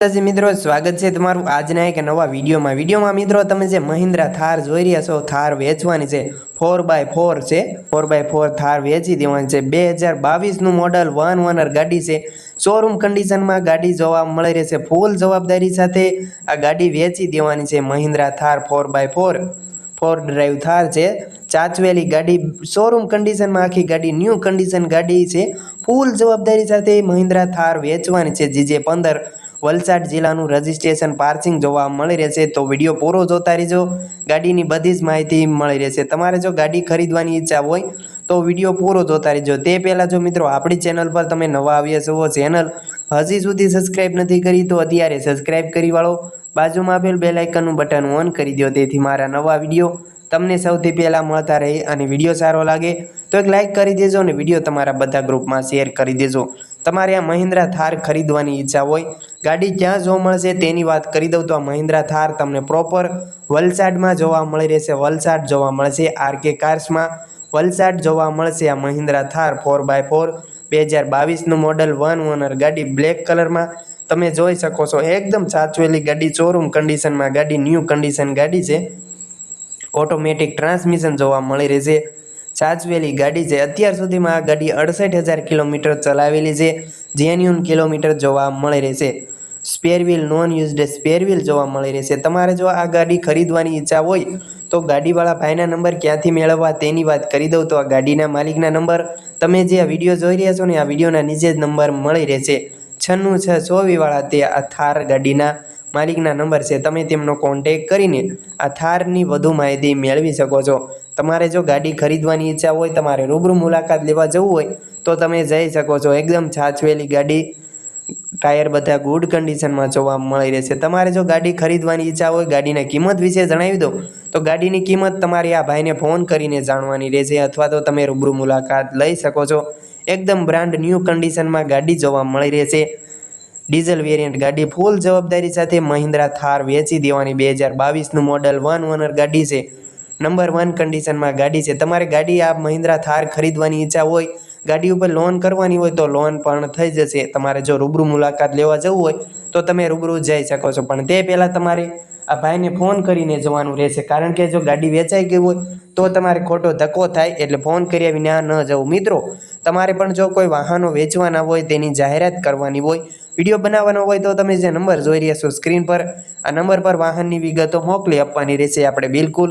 માતાજી મિત્રો, સ્વાગત છે તમારું આજના એક નવા વિડીયોમાં. વિડીયોમાં મિત્રો, તમે જે મહિન્દ્રા થાર જોઈ રહ્યા છો, થાર વેચવાની છે ફોર બાય ફોર છે. ફોર બાય ફોર થાર વેચી દેવાની છે. બે હજાર બાવીસનું મોડલ વન ઓનર ગાડી છે. શોરૂમ કન્ડિશનમાં ગાડી જોવા મળી રહેશે ફૂલ જવાબદારી સાથે આ ગાડી વેચી દેવાની છે Mahindra Thar four by four four drive Thar છે. ચાચવેલી ગાડી શોરૂમ કન્ડિશનમાં આખી ગાડી ન્યૂ કન્ડિશન ગાડી છે. ફૂલ જવાબદારી સાથે મહિન્દ્રા થાર વેચવાની છે. જીજે પંદર વલસાડ જિલ્લાનું રજિસ્ટ્રેશન પાર્સિંગ જોવા મળી રહેશે તો વીડિયો પૂરો જોતા રહેજો. ગાડીની બધી જ માહિતી મળી રહેશે. તમારે જો ગાડી ખરીદવાની ઈચ્છા હોય તો વીડિયો પૂરો જોતા રહેજો. તે પહેલાં જો મિત્રો આપણી ચેનલ પર તમે નવા આવ્યા છો ચેનલ હજી સુધી સબસ્ક્રાઇબ નથી કરી તો અત્યારે સબસ્ક્રાઈબ કરી વાળો. બાજુમાં આપેલ બે લાઇકનનું બટન ઓન કરી દો તેથી મારા નવા વીડિયો તમને સૌથી પહેલાં મળતા રહે અને વીડિયો સારો લાગે તો એક લાઇક કરી દેજો અને વીડિયો તમારા બધા ગ્રુપમાં શેર કરી દેજો. તમારે આ મહિન્દ્રા થાર ખરીદવાની ઈચ્છા હોય, ગાડી ક્યાં જોવા મળશે તેની વાત કરી દઉં તો આ મહિન્દ્રા થાર તમને પ્રોપર વલસાડમાં જોવા મળી રહેશે. વલસાડ જોવા મળશે આરકે કાર્સમાં વલસાડ જોવા મળશે આ Mahindra Thar four by four બે હજાર બાવીસનું મોડલ વન ઓનર ગાડી બ્લેક કલરમાં તમે જોઈ શકો છો, એકદમ સાચવેલી ગાડી શોરૂમ કન્ડિશનમાં ગાડી ન્યૂ કન્ડિશન ગાડી છે. ઓટોમેટિક ટ્રાન્સમિશન જોવા મળી રહેશે. સાચવેલી ગાડી છે. અત્યાર સુધીમાં આ ગાડી અડસઠ હજાર કિલોમીટર ચલાવેલી છે. જેન્યુન કિલોમીટર જોવા મળી રહેશે spare wheel non used spare wheel જોવા મળી રહેશે તમારે જો આ ગાડી ખરીદવાની ઈચ્છા હોય, તો ગાડીવાળા ભાઈના નંબર ક્યાંથી મેળવવા તેની વાત કરી દઉં. તો આ ગાડીના માલિકના નંબર, તમે જે આ વીડિયો જોઈ રહ્યા છો ને, આ વિડીયોના નીચે જ નંબર મળી રહેશે. છન્નું છ ચોવીસવાળા તે આ થાર ગાડીના માલિકના નંબર છે. તમે તેમનો કોન્ટેક કરીને આ થારની વધુ માહિતી મેળવી શકો છો. તમારે જો ગાડી ખરીદવાની ઈચ્છા હોય, તમારે રૂબરૂ મુલાકાત લેવા જવું હોય, તો તમે જઈ શકો છો. એકદમ છાછવેલી ગાડી, ટાયર બધા ગુડ કન્ડિશનમાં જોવા મળી રહેશે. તમારે જો ગાડી ખરીદવાની ઈચ્છા હોય, ગાડીની કિંમત વિશે જણાવી દો, તો ગાડીની કિંમત તમારે આ ભાઈને ફોન કરીને જાણવાની રહેશે, અથવા તો તમે રૂબરૂ મુલાકાત લઈ શકો છો. એકદમ બ્રાન્ડ ન્યૂ કન્ડિશનમાં ગાડી જોવા મળી રહેશે. ડીઝલ વેરિયન્ટ ગાડી ફૂલ જવાબદારી સાથે મહિન્દ્રા થાર વેચી દેવાની. બે હજાર બાવીસનું મોડલ વન ઓનર ગાડી છે. નંબર વન કન્ડિશનમાં ગાડી છે. તમારે ગાડી આ મહિન્દ્રા થાર ખરીદવાની ઈચ્છા હોય, ગાડી ઉપર લોન કરવાની હોય તો લોન પણ થઈ જશે. તમારે જો રૂબરૂ મુલાકાત લેવા જવું હોય, તો તમે રૂબરૂ જઈ શકો છો. પણ તે પહેલાં તમારે આ ભાઈને ફોન કરીને જવાનું રહેશે. કારણ કે જો ગાડી વેચાઈ ગઈ હોય, તો તમારે ખોટો ધક્કો થાય એટલે ફોન કર્યા વિના ન જવું. મિત્રો, તમારે પણ જો કોઈ વાહનો વેચવાના હોય, તેની જાહેરાત કરવાની હોય, વીડિયો બનાવવાનો હોય, તો તમે જે નંબર જોઈ રહ્યા છો સ્ક્રીન પર, આ નંબર પર વાહનની વિગતો મોકલી આપવાની રહેશે. આપણે બિલકુલ